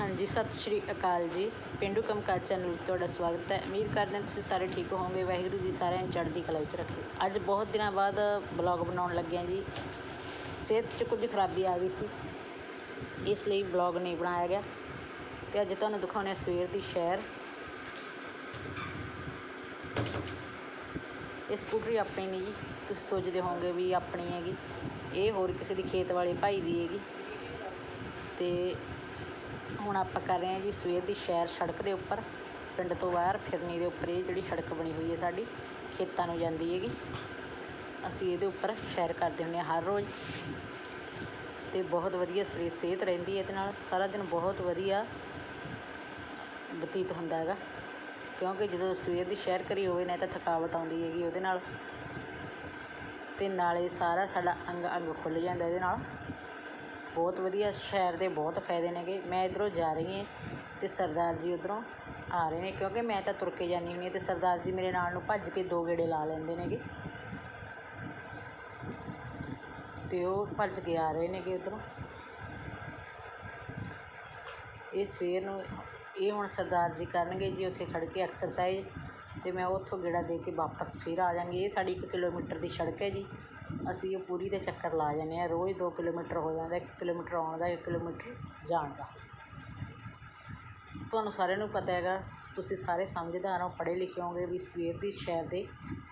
ਹਾਂਜੀ, ਸਤਿ ਸ਼੍ਰੀ ਅਕਾਲ ਜੀ। ਪਿੰਡੂ ਕੰਮਕਾਜ ਚੈਨਲ ਵਿੱਚ ਤੁਹਾਡਾ ਸਵਾਗਤ ਹੈ। ਉਮੀਦ ਕਰਦੇ ਹਾਂ ਤੁਸੀਂ ਸਾਰੇ ਠੀਕ ਹੋਵੋਗੇ। ਵਾਹਿਗੁਰੂ ਜੀ ਸਾਰਿਆਂ ਨੂੰ ਚੜ੍ਹਦੀ ਕਲਾ ਵਿੱਚ ਰੱਖੇ। ਅੱਜ ਬਹੁਤ ਦਿਨਾਂ ਬਾਅਦ ਬਲੌਗ ਬਣਾਉਣ ਲੱਗੇ ਹਾਂ ਜੀ। ਸਿਹਤ 'ਚ ਕੁਝ ਖਰਾਬੀ ਆ ਗਈ ਸੀ। ਇਸ ਲਈ ਬਲੌਗ ਨਹੀਂ ਬਣਾਇਆ ਗਿਆ। ਤੇ ਅੱਜ ਤੁਹਾਨੂੰ ਦਿਖਾਉਂਦੇ ਹਾਂ ਸਵੇਰ ਦੀ ਸ਼ਹਿਰ ਇਹ ਸਕੂਟਰੀ ਆਪਣੀ ਨਹੀਂ ਜੀ। ਤੁਸੀਂ ਸੋਚਦੇ ਹੋਵੋਗੇ ਵੀ ਆਪਣੀ ਹੈਗੀ। ਇਹ ਹੋਰ ਕਿਸੇ ਦੀ ਖੇਤ ਵਾਲੇ ਭਾਈ ਦੀ ਹੈਗੀ। ਤੇ ਹੁਣ ਆਪਾਂ ਕਰ ਰਹੇ ਹਾਂ ਜੀ ਸਵੇਰ ਦੀ ਸ਼ਹਿਰ ਸੜਕ ਦੇ ਉੱਪਰ, ਪਿੰਡ ਤੋਂ ਬਾਹਰ, ਫਿਰਨੀ ਦੇ ਉੱਪਰ ਇਹ ਜਿਹੜੀ ਸੜਕ ਬਣੀ ਹੋਈ ਹੈ ਸਾਡੀ, ਖੇਤਾਂ ਨੂੰ ਜਾਂਦੀ ਹੈਗੀ। ਅਸੀਂ ਇਹਦੇ ਉੱਪਰ ਸ਼ੈਰ ਕਰਦੇ ਹੁੰਦੇ ਹਾਂ ਹਰ ਰੋਜ਼। ਤੇ ਬਹੁਤ ਵਧੀਆ ਸਰੀਰ ਸਿਹਤ ਰਹਿੰਦੀ ਹੈ ਇਹਦੇ ਨਾਲ, ਸਾਰਾ ਦਿਨ ਬਹੁਤ ਵਧੀਆ ਬਤੀਤ ਹੁੰਦਾ ਹੈਗਾ। ਕਿਉਂਕਿ ਜਦੋਂ ਸਵੇਰ ਦੀ ਸ਼ਹਿਰ ਕਰੀ ਹੋਵੇ ਨਾ ਤਾਂ ਥਕਾਵਟ ਆਉਂਦੀ ਹੈਗੀ ਉਹਦੇ ਨਾਲ। ਤੇ ਨਾਲੇ ਸਾਰਾ ਸਾਡਾ ਅੰਗ ਅੰਗ ਖੁੱਲ੍ਹ ਜਾਂਦਾ ਇਹਦੇ ਨਾਲ। ਬਹੁਤ ਵਧੀਆ ਸ਼ਹਿਰ ਦੇ ਬਹੁਤ ਫਾਇਦੇ ਨੇਗੇ। ਮੈਂ ਇੱਧਰੋਂ ਜਾ ਰਹੀ ਹਾਂ ਅਤੇ ਸਰਦਾਰ ਜੀ ਉੱਧਰੋਂ ਆ ਰਹੇ ਨੇ ਕਿਉਂਕਿ ਮੈਂ ਤਾਂ ਤੁਰ ਕੇ ਜਾਂਦੀ ਹੁੰਦੀ ਹਾਂ ਅਤੇ ਸਰਦਾਰ ਜੀ ਮੇਰੇ ਨਾਲ ਨੂੰ ਭੱਜ ਕੇ ਦੋ ਗੇੜੇ ਲਾ ਲੈਂਦੇ ਨੇਗੇ। ਅਤੇ ਉਹ ਭੱਜ ਕੇ ਆ ਰਹੇ ਨੇਗੇ ਉੱਧਰੋਂ। ਇਹ ਸਵੇਰ ਨੂੰ, ਇਹ ਹੁਣ ਸਰਦਾਰ ਜੀ ਕਰਨਗੇ ਜੀ, ਉੱਥੇ ਖੜ੍ਹ ਕੇ ਐਕਸਰਸਾਈਜ਼ ਅਤੇ ਮੈਂ ਉੱਥੋਂ ਗੇੜਾ ਦੇ ਕੇ ਵਾਪਸ ਫਿਰ ਆ ਜਾਂਗੀ। ਇਹ ਸਾਡੀ 1 ਕਿਲੋਮੀਟਰ ਦੀ ਸੜਕ ਹੈ ਜੀ। ਅਸੀਂ ਉਹ ਪੂਰੀ ਦੇ ਚੱਕਰ ਲਾ ਜਾਂਦੇ ਹਾਂ, ਰੋਜ਼ ਦੋ ਕਿਲੋਮੀਟਰ ਹੋ ਜਾਂਦਾ, ਇੱਕ ਕਿਲੋਮੀਟਰ ਆਉਣ ਦਾ, ਇੱਕ ਕਿਲੋਮੀਟਰ ਜਾਣ ਦਾ। ਤੁਹਾਨੂੰ ਸਾਰਿਆਂ ਨੂੰ ਪਤਾ ਹੈਗਾ, ਤੁਸੀਂ ਸਾਰੇ ਸਮਝਦਾਰ ਹੋ, ਪੜ੍ਹੇ ਲਿਖੇ ਹੋਗੇ ਵੀ ਸਵੇਰ ਦੀ ਸੈਰ ਦੇ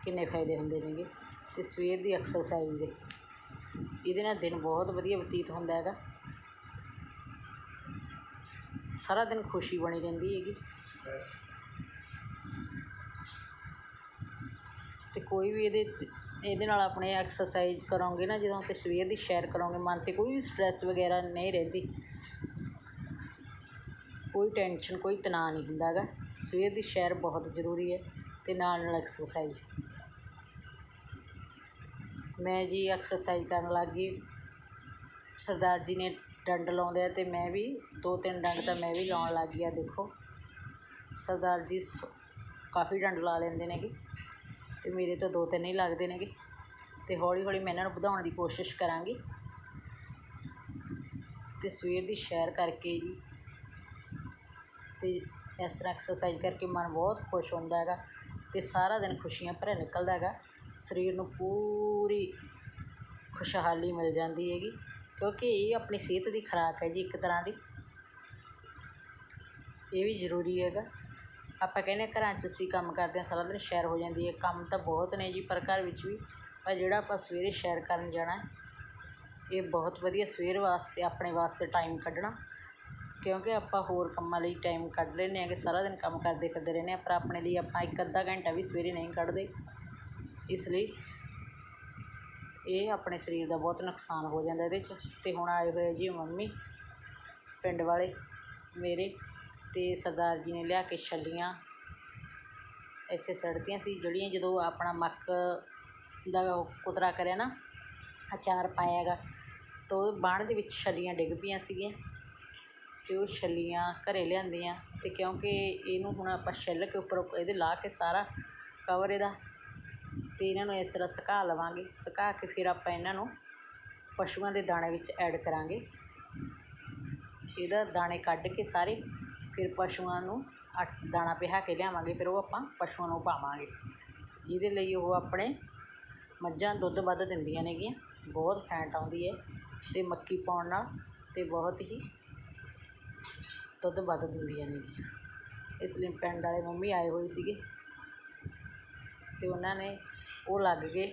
ਕਿੰਨੇ ਫਾਇਦੇ ਹੁੰਦੇ ਨੇਗੇ ਅਤੇ ਸਵੇਰ ਦੀ ਐਕਸਰਸਾਈਜ਼ ਦੇ। ਇਹਦੇ ਨਾਲ ਦਿਨ ਬਹੁਤ ਵਧੀਆ ਬਤੀਤ ਹੁੰਦਾ ਹੈਗਾ। ਸਾਰਾ ਦਿਨ ਖੁਸ਼ੀ ਬਣੀ ਰਹਿੰਦੀ ਹੈਗੀ। ਤੇ ਕੋਈ ਵੀ ਇਹਦੇ ਇਹਦੇ ਨਾਲ ਆਪਣੇ ਐਕਸਰਸਾਈਜ਼ ਕਰੋਂਗੇ ਨਾ, ਜਦੋਂ ਤੇ ਸਵੇਰ ਦੀ ਸੈਰ ਕਰੋਂਗੇ, ਮਨ 'ਤੇ ਕੋਈ ਵੀ ਸਟ੍ਰੈਸ ਵਗੈਰਾ ਨਹੀਂ ਰਹਿੰਦੀ। ਕੋਈ ਟੈਨਸ਼ਨ ਕੋਈ ਤਣਾਅ ਨਹੀਂ ਹੁੰਦਾ ਹੈਗਾ। ਸਵੇਰ ਦੀ ਸੈਰ ਬਹੁਤ ਜ਼ਰੂਰੀ ਹੈ ਅਤੇ ਨਾਲ ਨਾਲ ਐਕਸਰਸਾਈਜ਼ ਮੈਂ ਜੀ ਐਕਸਰਸਾਈਜ਼ ਕਰਨ ਲੱਗ ਗਈ। ਸਰਦਾਰ ਜੀ ਨੇ ਡੰਡ ਲਾਉਂਦੇ ਆ ਅਤੇ ਮੈਂ ਵੀ ਦੋ ਤਿੰਨ ਡੰਡ ਤਾਂ ਮੈਂ ਵੀ ਲਾਉਣ ਲੱਗ ਗਿਆ, ਦੇਖੋ। ਸਰਦਾਰ ਜੀ ਕਾਫੀ ਡੰਡ ਲਾ ਲੈਂਦੇ ਨੇਗੇ। ਅਤੇ ਮੇਰੇ ਤੋਂ ਦੋ ਤਿੰਨ ਹੀ ਲੱਗਦੇ ਨੇਗੇ। ਅਤੇ ਹੌਲੀ ਹੌਲੀ ਮੈਂ ਇਹਨਾਂ ਨੂੰ ਵਧਾਉਣ ਦੀ ਕੋਸ਼ਿਸ਼ ਕਰਾਂਗੀ। ਅਤੇ ਸਵੇਰ ਦੀ ਸੈਰ ਕਰਕੇ ਜੀ। ਅਤੇ ਇਸ ਤਰ੍ਹਾਂ ਐਕਸਰਸਾਈਜ਼ ਕਰਕੇ ਮਨ ਬਹੁਤ ਖੁਸ਼ ਹੁੰਦਾ ਹੈਗਾ ਅਤੇ ਸਾਰਾ ਦਿਨ ਖੁਸ਼ੀਆਂ ਭਰਿਆ ਨਿਕਲਦਾ ਹੈਗਾ। ਸਰੀਰ ਨੂੰ ਪੂਰੀ ਖੁਸ਼ਹਾਲੀ ਮਿਲ ਜਾਂਦੀ ਹੈਗੀ, ਕਿਉਂਕਿ ਇਹ ਆਪਣੀ ਸਿਹਤ ਦੀ ਖੁਰਾਕ ਹੈ ਜੀ ਇੱਕ ਤਰ੍ਹਾਂ ਦੀ। ਇਹ ਵੀ ਜ਼ਰੂਰੀ ਹੈਗਾ। ਆਪਾਂ ਕਹਿੰਦੇ ਘਰਾਂ 'ਚ ਅਸੀਂ ਕੰਮ ਕਰਦੇ ਹਾਂ, ਸਾਰਾ ਦਿਨ ਸੈਰ ਹੋ ਜਾਂਦੀ ਹੈ। ਕੰਮ ਤਾਂ ਬਹੁਤ ਨੇ ਜੀ, ਪਰ ਘਰ ਵਿੱਚ ਵੀ ਪਰ ਜਿਹੜਾ ਆਪਾਂ ਸਵੇਰੇ ਸੈਰ ਕਰਨ ਜਾਣਾ ਇਹ ਬਹੁਤ ਵਧੀਆ ਸਵੇਰ ਵਾਸਤੇ, ਆਪਣੇ ਵਾਸਤੇ ਟਾਈਮ ਕੱਢਣਾ। ਕਿਉਂਕਿ ਆਪਾਂ ਹੋਰ ਕੰਮਾਂ ਲਈ ਟਾਈਮ ਕੱਢ ਲੈਂਦੇ ਹਾਂ ਕਿ ਸਾਰਾ ਦਿਨ ਕੰਮ ਕਰਦੇ ਫਿਰਦੇ ਰਹਿੰਦੇ ਹਾਂ, ਪਰ ਆਪਣੇ ਲਈ ਆਪਾਂ ਇੱਕ ਅੱਧਾ ਘੰਟਾ ਵੀ ਸਵੇਰੇ ਨਹੀਂ ਕੱਢਦੇ। ਇਸ ਲਈ ਇਹ ਆਪਣੇ ਸਰੀਰ ਦਾ ਬਹੁਤ ਨੁਕਸਾਨ ਹੋ ਜਾਂਦਾ ਇਹਦੇ 'ਚ। ਅਤੇ ਹੁਣ ਆਏ ਹੋਏ ਜੀ ਮੰਮੀ, ਪਿੰਡ ਵਾਲੇ, ਮੇਰੇ। ਅਤੇ ਸਰਦਾਰ ਜੀ ਨੇ ਲਿਆ ਕੇ ਛੱਲੀਆਂ। ਇੱਥੇ ਸੜਤੀਆਂ ਸੀ, ਜਿਹੜੀਆਂ ਜਦੋਂ ਆਪਣਾ ਮੱਕ ਦਾ ਕੁਤਰਾ ਕਰਿਆ ਨਾ, ਅਚਾਰ ਪਾਇਆ ਗਾ, ਤਾਂ ਉਹ ਬਾਣ ਦੇ ਵਿੱਚ ਛੱਲੀਆਂ ਡਿੱਗ ਪਈਆਂ ਸੀਗੀਆਂ ਅਤੇ ਉਹ ਛੱਲੀਆਂ ਘਰ ਲਿਆਂਦੀਆਂ ਅਤੇ ਕਿਉਂਕਿ ਇਹਨੂੰ ਹੁਣ ਆਪਾਂ ਛਿੱਲ ਕੇ ਉੱਪਰ ਇਹਦੇ ਲਾ ਕੇ ਸਾਰਾ ਕਵਰ ਇਹਦਾ ਅਤੇ ਇਹਨਾਂ ਨੂੰ ਇਸ ਤਰ੍ਹਾਂ ਸੁਕਾ ਲਵਾਂਗੇ। ਸੁਕਾ ਕੇ ਫਿਰ ਆਪਾਂ ਇਹਨਾਂ ਨੂੰ ਪਸ਼ੂਆਂ ਦੇ ਦਾਣੇ ਵਿੱਚ ਐਡ ਕਰਾਂਗੇ। ਇਹਦਾ ਦਾਣੇ ਕੱਢ ਕੇ ਸਾਰੇ ਫਿਰ ਪਸ਼ੂਆਂ ਨੂੰ ਦਾਣਾ ਪਿਹਾ ਕੇ ਲਿਆਵਾਂਗੇ, ਫਿਰ ਉਹ ਆਪਾਂ ਪਸ਼ੂਆਂ ਨੂੰ ਪਾਵਾਂਗੇ ਜਿਹਦੇ ਲਈ ਉਹ ਆਪਣੇ ਮੱਝਾਂ ਦੁੱਧ ਵੱਧ ਦਿੰਦੀਆਂ ਨੇਗੀਆਂ, ਬਹੁਤ ਫੈਂਟ ਆਉਂਦੀ ਹੈ ਅਤੇ ਮੱਕੀ ਪਾਉਣ ਨਾਲ ਤੇ ਬਹੁਤ ਹੀ ਦੁੱਧ ਵੱਧ ਦਿੰਦੀਆਂ ਨੇਗੀਆਂ। ਇਸ ਲਈ ਪਿੰਡ ਵਾਲੇ ਮੰਮੀ ਆਏ ਹੋਏ ਸੀਗੇ ਅਤੇ ਉਹਨਾਂ ਨੇ ਉਹ ਲੱਗ ਗਏ।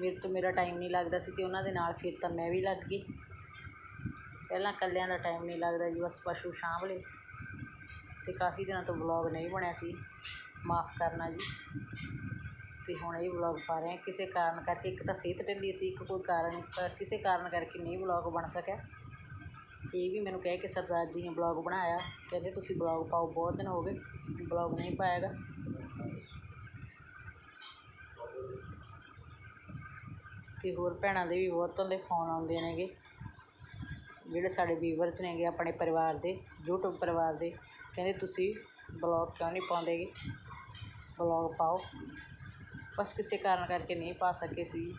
ਮੇਰੇ ਤੋਂ ਮੇਰਾ ਟਾਈਮ ਨਹੀਂ ਲੱਗਦਾ ਸੀ ਅਤੇ ਉਹਨਾਂ ਦੇ ਨਾਲ ਫਿਰ ਤਾਂ ਮੈਂ ਵੀ ਲੱਗ ਗਈ। ਪਹਿਲਾਂ ਇਕੱਲਿਆਂ ਦਾ ਟਾਈਮ ਨਹੀਂ ਲੱਗਦਾ ਜੀ, ਬਸ ਪਸ਼ੂ ਸਾਂਭ ਲਏ। ਅਤੇ ਕਾਫੀ ਦਿਨਾਂ ਤੋਂ ਵਲੋਗ ਨਹੀਂ ਬਣਿਆ ਸੀ। ਮਾਫ ਕਰਨਾ ਜੀ। ਅਤੇ ਹੁਣ ਇਹ ਵਲੋਗ ਪਾ ਰਹੇ ਹਾਂ। ਕਿਸੇ ਕਾਰਨ ਕਰਕੇ ਇੱਕ ਤਾਂ ਸਿਹਤ ਢਿੱਲੀ ਸੀ, ਇੱਕ ਕੋਈ ਕਾਰਨ ਕਿਸੇ ਕਾਰਨ ਕਰਕੇ ਨਹੀਂ ਵਲੋਗ ਬਣ ਸਕਿਆ। ਇਹ ਵੀ ਮੈਨੂੰ ਕਹਿ ਕੇ ਸਰਦਾਰ ਜੀ ਨੇ ਬਲੌਗ ਬਣਾਇਆ। ਕਹਿੰਦੇ ਤੁਸੀਂ ਬਲੌਗ ਪਾਓ, ਬਹੁਤ ਦਿਨ ਹੋ ਗਏ ਬਲੌਗ ਨਹੀਂ ਪਾਇਆਗਾ ਤੇ ਹੋਰ ਭੈਣਾਂ ਦੇ ਵੀ ਬਹੁਤਾਂ ਦੇ ਫੋਨ ਆਉਂਦੇ ਨੇਗੇ। ਜਿਹੜੇ ਸਾਡੇ ਵੀਵਰਸ ਨੇਗੇ ਆਪਣੇ ਪਰਿਵਾਰ ਦੇ ਯੂਟਿਊਬ ਪਰਿਵਾਰ ਦੇ, ਕਹਿੰਦੇ ਤੁਸੀਂ ਬਲੌਗ ਕਿਉਂ ਨਹੀਂ ਪਾਉਂਦੇ? ਗੇ ਬਲੌਗ ਪਾਓ। ਬਸ ਕਿਸੇ ਕਾਰਨ ਕਰਕੇ ਨਹੀਂ ਪਾ ਸਕੇ ਸੀ।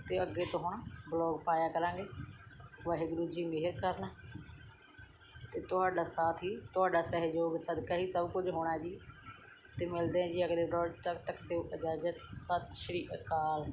ਅਤੇ ਅੱਗੇ ਤੋਂ ਹੁਣ ਬਲੌਗ ਪਾਇਆ ਕਰਾਂਗੇ। ਵਾਹਿਗੁਰੂ ਜੀ ਮਿਹਰ ਕਰਨ। ਅਤੇ ਤੁਹਾਡਾ ਸਾਥ ਹੀ, ਤੁਹਾਡਾ ਸਹਿਯੋਗ, ਸਦਕਾ ਹੀ ਸਭ ਕੁਝ ਹੋਣਾ ਜੀ। ਅਤੇ ਮਿਲਦੇ ਹਾਂ ਜੀ ਅਗਲੇ ਵਲੋਗ ਤੱਕ ਤੱਕ ਦਿਓ ਇਜਾਜ਼ਤ। ਸਤਿ ਸ਼੍ਰੀ ਅਕਾਲ।